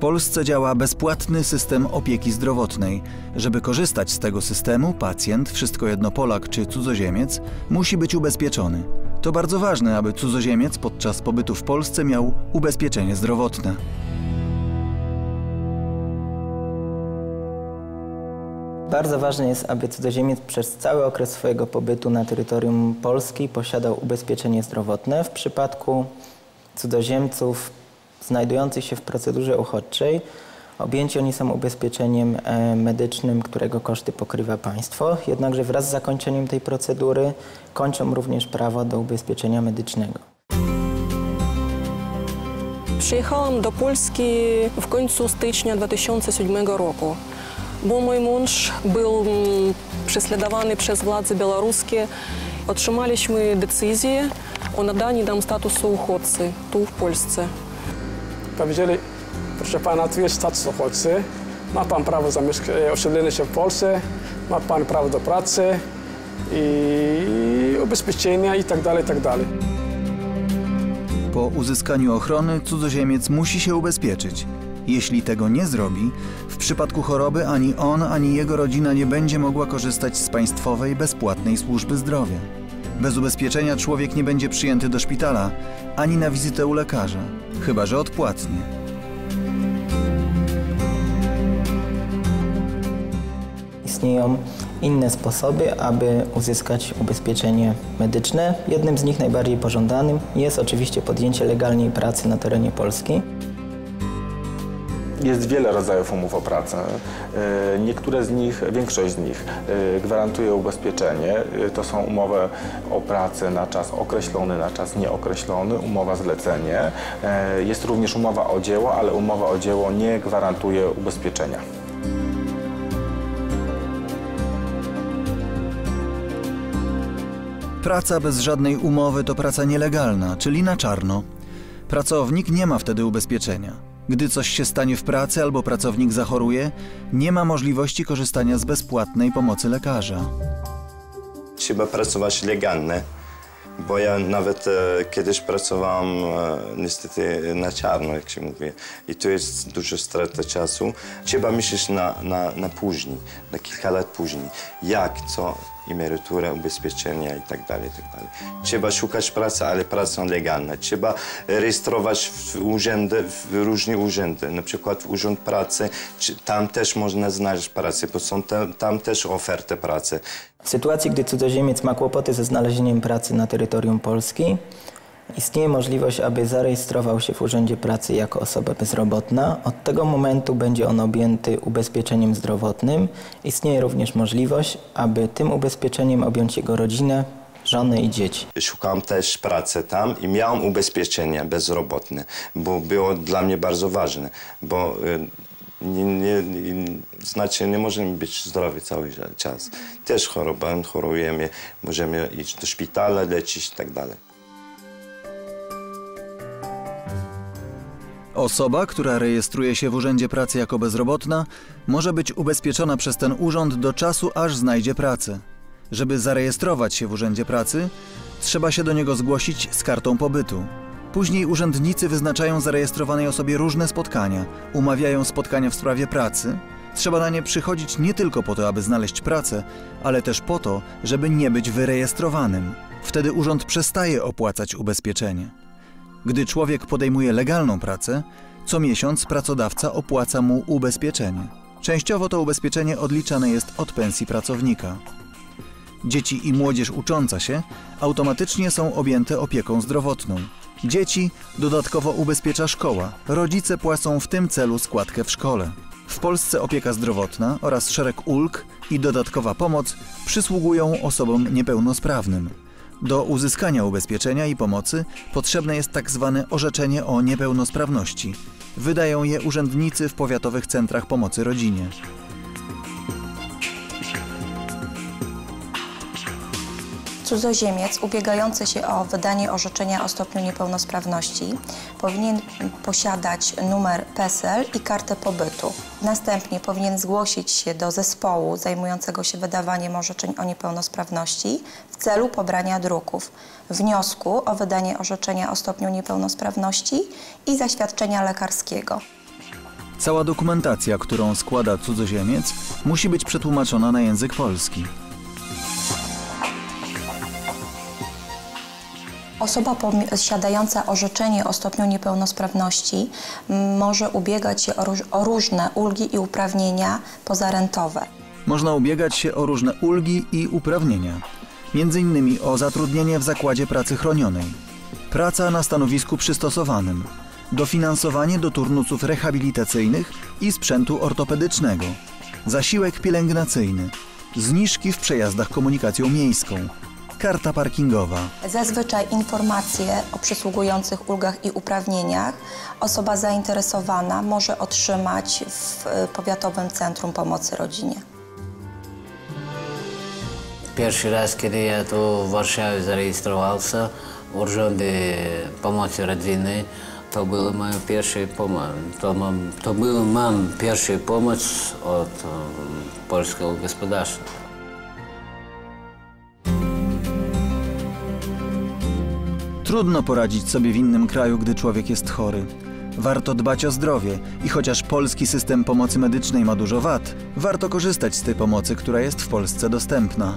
Polsce działa bezpłatny system opieki zdrowotnej. Żeby korzystać z tego systemu, pacjent, wszystko jedno Polak czy cudzoziemiec, musi być ubezpieczony. To bardzo ważne, aby cudzoziemiec podczas pobytu w Polsce miał ubezpieczenie zdrowotne. Bardzo ważne jest, aby cudzoziemiec przez cały okres swojego pobytu na terytorium Polski posiadał ubezpieczenie zdrowotne. W przypadku cudzoziemców znajdujących się w procedurze uchodźczej objęci oni są ubezpieczeniem e, medycznym, którego koszty pokrywa państwo. Jednakże wraz z zakończeniem tej procedury kończą również prawo do ubezpieczenia medycznego. Przyjechałam do Polski w końcu stycznia 2007 roku, bo mój mąż był mm, prześladowany przez władze białoruskie. Otrzymaliśmy decyzję o nadaniu nam statusu uchodźcy tu w Polsce. Powiedzieli, proszę pana, tu jest status uchodźcy, ma pan prawo e, osiedlenia się w Polsce, ma pan prawo do pracy i ubezpieczenia i tak dalej, i tak. Po uzyskaniu ochrony cudzoziemiec musi się ubezpieczyć. Jeśli tego nie zrobi, w przypadku choroby ani on, ani jego rodzina nie będzie mogła korzystać z państwowej bezpłatnej służby zdrowia. Bez ubezpieczenia człowiek nie będzie przyjęty do szpitala ani na wizytę u lekarza, chyba że odpłatnie. Istnieją inne sposoby, aby uzyskać ubezpieczenie medyczne. Jednym z nich najbardziej pożądanym jest oczywiście podjęcie legalnej pracy na terenie Polski. Jest wiele rodzajów umów o pracę. E, Niektóre z nich, większość z nich e, gwarantuje ubezpieczenie. E, To są umowy o pracę na czas określony, na czas nieokreślony, umowa zlecenie. Jest również umowa o dzieło, ale umowa o dzieło nie gwarantuje ubezpieczenia. Praca bez żadnej umowy to praca nielegalna, czyli na czarno. Pracownik nie ma wtedy ubezpieczenia. Gdy coś się stanie w pracy albo pracownik zachoruje, nie ma możliwości korzystania z bezpłatnej pomocy lekarza. Trzeba pracować legalnie, bo ja nawet e, kiedyś pracowałam e, niestety na czarno, jak się mówi. I to jest duża strata czasu. Trzeba myśleć na, na, na później, na kilka lat później. Jak, co, emerytura, ubezpieczenia i tak dalej, i tak. Trzeba szukać pracy, ale pracą legalną. Trzeba rejestrować w urzędy, w różne urzędy, na przykład Urząd Pracy, tam też można znaleźć pracę, bo są tam, tam też oferty pracy. W sytuacji, gdy cudzoziemiec ma kłopoty ze znalezieniem pracy na terytorium Polski, istnieje możliwość, aby zarejestrował się w Urzędzie Pracy jako osoba bezrobotna. Od tego momentu będzie on objęty ubezpieczeniem zdrowotnym. Istnieje również możliwość, aby tym ubezpieczeniem objąć jego rodzinę, żonę i dzieci. Szukałem też pracy tam i miałem ubezpieczenie bezrobotne, bo było dla mnie bardzo ważne, bo y, nie, nie, nie, znaczy nie możemy być zdrowi cały czas. Też choroba, chorujemy, możemy iść do szpitala, leczyć i tak dalej. Osoba, która rejestruje się w Urzędzie Pracy jako bezrobotna, może być ubezpieczona przez ten urząd do czasu, aż znajdzie pracę. Żeby zarejestrować się w Urzędzie Pracy, trzeba się do niego zgłosić z kartą pobytu. Później urzędnicy wyznaczają zarejestrowanej osobie różne spotkania, umawiają spotkania w sprawie pracy. Trzeba na nie przychodzić nie tylko po to, aby znaleźć pracę, ale też po to, żeby nie być wyrejestrowanym. Wtedy urząd przestaje opłacać ubezpieczenie. Gdy człowiek podejmuje legalną pracę, co miesiąc pracodawca opłaca mu ubezpieczenie. Częściowo to ubezpieczenie odliczane jest od pensji pracownika. Dzieci i młodzież ucząca się automatycznie są objęte opieką zdrowotną. Dzieci dodatkowo ubezpiecza szkoła. Rodzice płacą w tym celu składkę w szkole. W Polsce opieka zdrowotna oraz szereg ulg i dodatkowa pomoc przysługują osobom niepełnosprawnym. Do uzyskania ubezpieczenia i pomocy potrzebne jest tak zwane orzeczenie o niepełnosprawności. Wydają je urzędnicy w powiatowych centrach pomocy rodzinie. Cudzoziemiec ubiegający się o wydanie orzeczenia o stopniu niepełnosprawności powinien posiadać numer PESEL i kartę pobytu. Następnie powinien zgłosić się do zespołu zajmującego się wydawaniem orzeczeń o niepełnosprawności w celu pobrania druków, wniosku o wydanie orzeczenia o stopniu niepełnosprawności i zaświadczenia lekarskiego. Cała dokumentacja, którą składa cudzoziemiec, musi być przetłumaczona na język polski. Osoba posiadająca orzeczenie o stopniu niepełnosprawności może ubiegać się o, róż, o różne ulgi i uprawnienia pozarentowe. Można ubiegać się o różne ulgi i uprawnienia, innymi o zatrudnienie w zakładzie pracy chronionej, praca na stanowisku przystosowanym, dofinansowanie do turnusów rehabilitacyjnych i sprzętu ortopedycznego, zasiłek pielęgnacyjny, zniżki w przejazdach komunikacją miejską, karta parkingowa. Zazwyczaj informacje o przysługujących ulgach i uprawnieniach osoba zainteresowana może otrzymać w y, Powiatowym Centrum Pomocy Rodzinie. Pierwszy raz, kiedy ja tu w Warszawie zarejestrowałem urządy pomocy rodzinnej, to była moja pierwsza pomoc. To, mam, to był mam pierwsza pomoc od um, polskiego gospodarstwa. Trudno poradzić sobie w innym kraju, gdy człowiek jest chory. Warto dbać o zdrowie i chociaż polski system pomocy medycznej ma dużo wad, warto korzystać z tej pomocy, która jest w Polsce dostępna.